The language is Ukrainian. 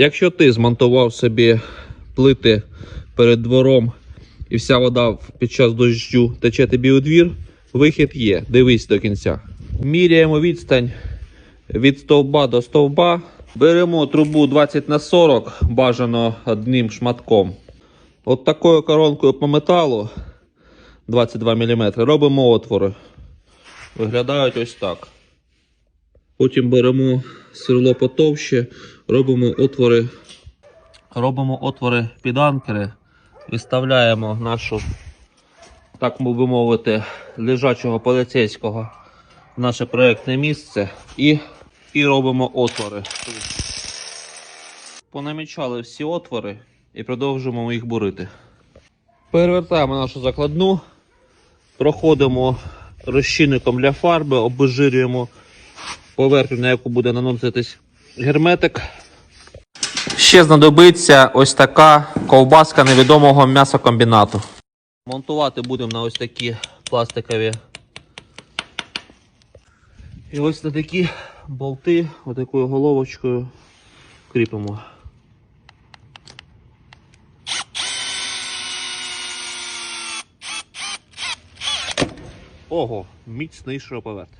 Якщо ти змонтував собі плити перед двором і вся вода під час дощу тече тобі у двір, вихід є. Дивись до кінця. Міряємо відстань від стовба до стовба. Беремо трубу 20 на 40, бажано одним шматком. От такою коронкою по металу 22 мм робимо отвори. Виглядають ось так. Потім беремо сверло потовще, робимо отвори. Робимо отвори під анкери, виставляємо нашу, так би мовити, лежачого поліцейського в наше проєктне місце і, і робимо отвори. Понамічали всі отвори і продовжуємо їх бурити. Перевертаємо нашу закладну, проходимо розчинником для фарби, обезжирюємо поверхню, на яку буде наноситись герметик. Ще знадобиться ось така ковбаска невідомого м'ясокомбінату. Монтувати будемо на ось такі пластикові. І ось на такі болти, отакою головочкою кріпимо. Ого, міцний шуруповерт.